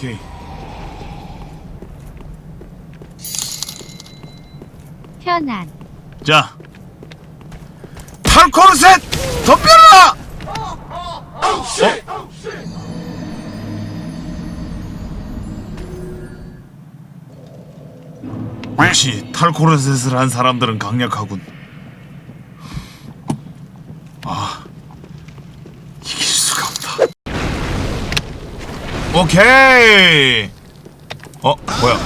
오케이. 편안. 자. 탈코르셋 덤벼라! 어? 역시 탈코르셋을 한 사람들은 강력하군. 아, 이길 수가 없다. 오케이. 어, 뭐야?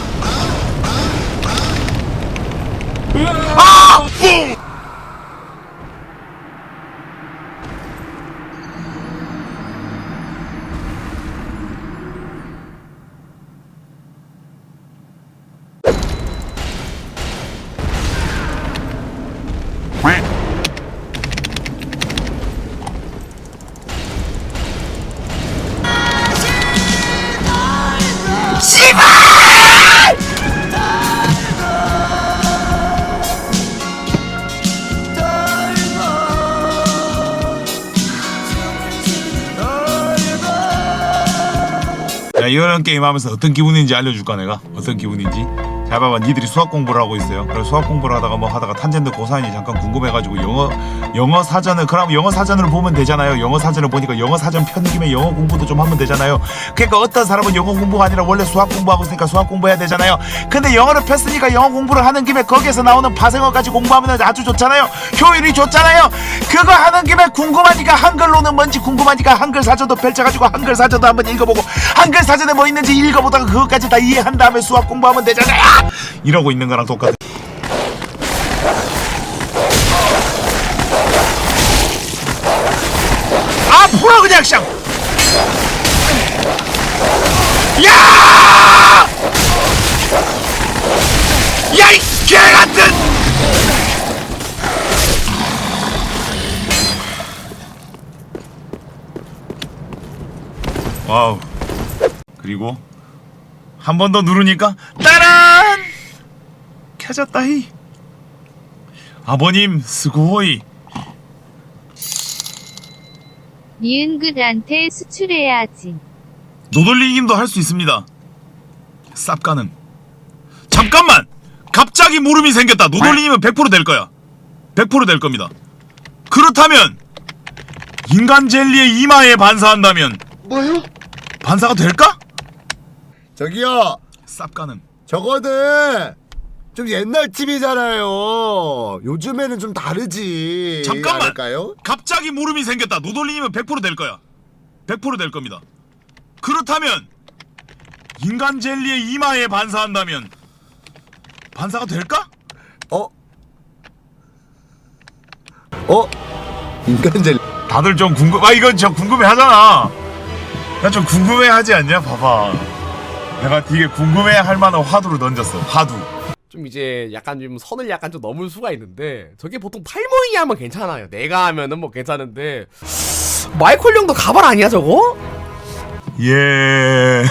아! 뿡! 야 이런 게임 하면서 어떤 기분인지 알려줄까 내가? 어떤 기분인지 잘 봐봐. 니들이 수학 공부를 하고 있어요. 그래서 수학 공부를 하다가 뭐 하다가 탄젠트 고사인이 잠깐 궁금해가지고 영어 영어 사전을 그럼 영어 사전을 보면 되잖아요. 영어 사전을 보니까 영어 사전 편 김에 영어 공부도 좀 하면 되잖아요. 그러니까 어떤 사람은 영어 공부가 아니라 원래 수학 공부하고 있으니까 수학 공부해야 되잖아요. 근데 영어를 폈으니까 영어 공부를 하는 김에 거기에서 나오는 파생어까지 공부하면 아주 좋잖아요. 효율이 좋잖아요. 그거 하는 김에 궁금하니까 한글로는 뭔지 궁금하니까 한글 사전도 펼쳐가지고 한글 사전도 한번 읽어보고 한글 사전에 뭐 있는지 읽어보다가 그것까지 다 이해한 다음에 수학 공부하면 되잖아요 이러고 있는 거랑 똑같아 아 풀어 그냥 쌍 야! 야, 이 개같은! 와우. 그리고 한 번 더 누르니까 따란! 켜졌다히. 아버님, 스고이. 니은긋한테 수출해야지. 노돌리님도 할 수 있습니다. 쌉가는. 잠깐만! 갑자기 물음이 생겼다. 노돌리님은 100%될 거야. 100%될 겁니다. 그렇다면 인간 젤리의 이마에 반사한다면 뭐요? 반사가 될까? 저기요 쌉가는. 저거는 좀 옛날 TV잖아요 요즘에는 좀 다르지 잠깐만! 않을까요? 갑자기 물음이 생겼다. 노돌리님은 100%될 거야. 100%될 겁니다. 그렇다면 인간 젤리의 이마에 반사한다면 반사가 될까? 어? 어? 인간 젤리 다들 좀 궁금 아 이건 저 궁금해 하잖아 나 좀 궁금해 하지 않냐 봐봐 내가 되게 궁금해 할 만한 화두를 던졌어 화두 좀 이제 약간 좀 선을 약간 좀 넘을 수가 있는데 저게 보통 팔모이 하면 괜찮아요. 내가 하면은 뭐 괜찮은데 마이콜 형도 가발 아니야 저거? 예.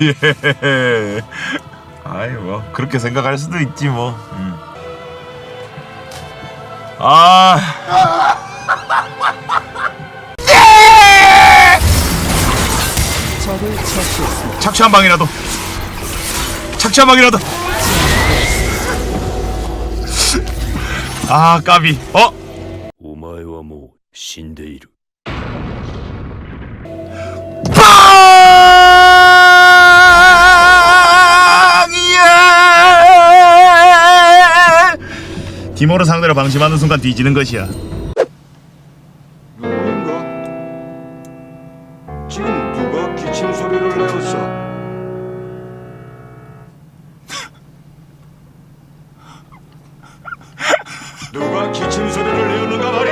예. 아이 뭐 그렇게 생각할 수도 있지 뭐. 음. 아. 착취 한 방이라도. 착취 한 방이라도. 아 까비. 어? お前はもう死んでいる。 빵이야 디모를 상대로 방심하는 순간 뒤지는 것이야 누가 기침 소리를 내었는가 말이야?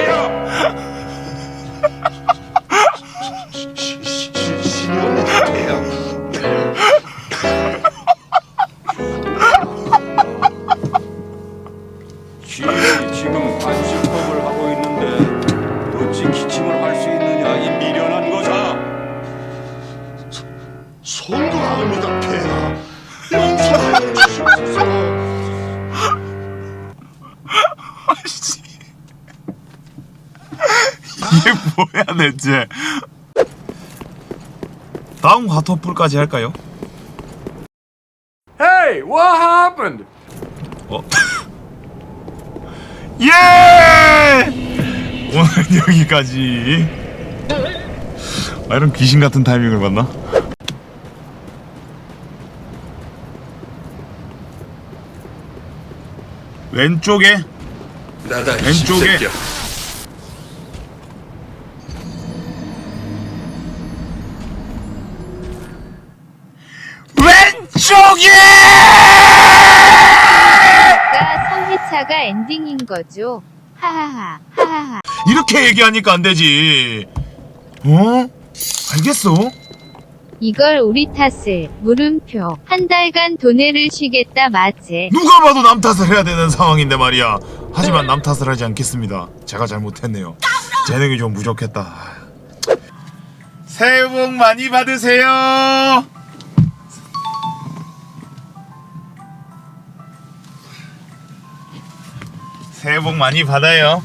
이게 뭐야 대체 다음 화토불까지 할까요? Hey, what happened? 어? 예! 오늘 여기까지. 아, 이런 귀신 같은 타이밍을 봤나? 왼쪽에 나다 이 왼쪽에. 새끼야. 왼쪽에 가 3회차가 엔딩인 거죠. 하하하, 하하하. 이렇게 얘기하니까 안 되지. 어? 알겠어. 이걸 우리 탓을, 물음표. 한 달간 돈해를 쉬겠다 마제. 누가 봐도 남 탓을 해야 되는 상황인데 말이야. 하지만 남 탓을 하지 않겠습니다. 제가 잘못했네요. 재능이 좀 부족했다. 새해 복 많이 받으세요. 새해 복 많이 받아요.